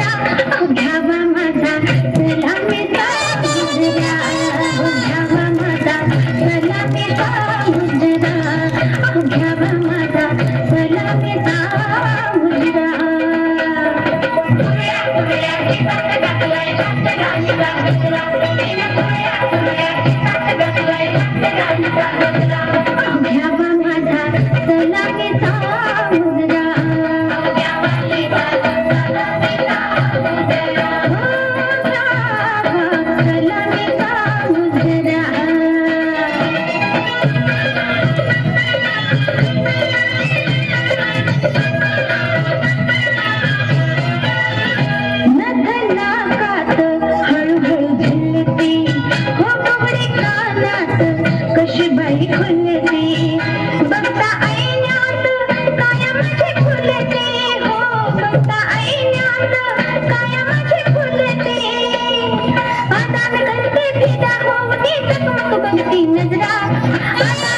घ्यावा माझा Fire!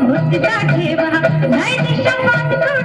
भक्तीचा ठेवा नाही दिशा मागतो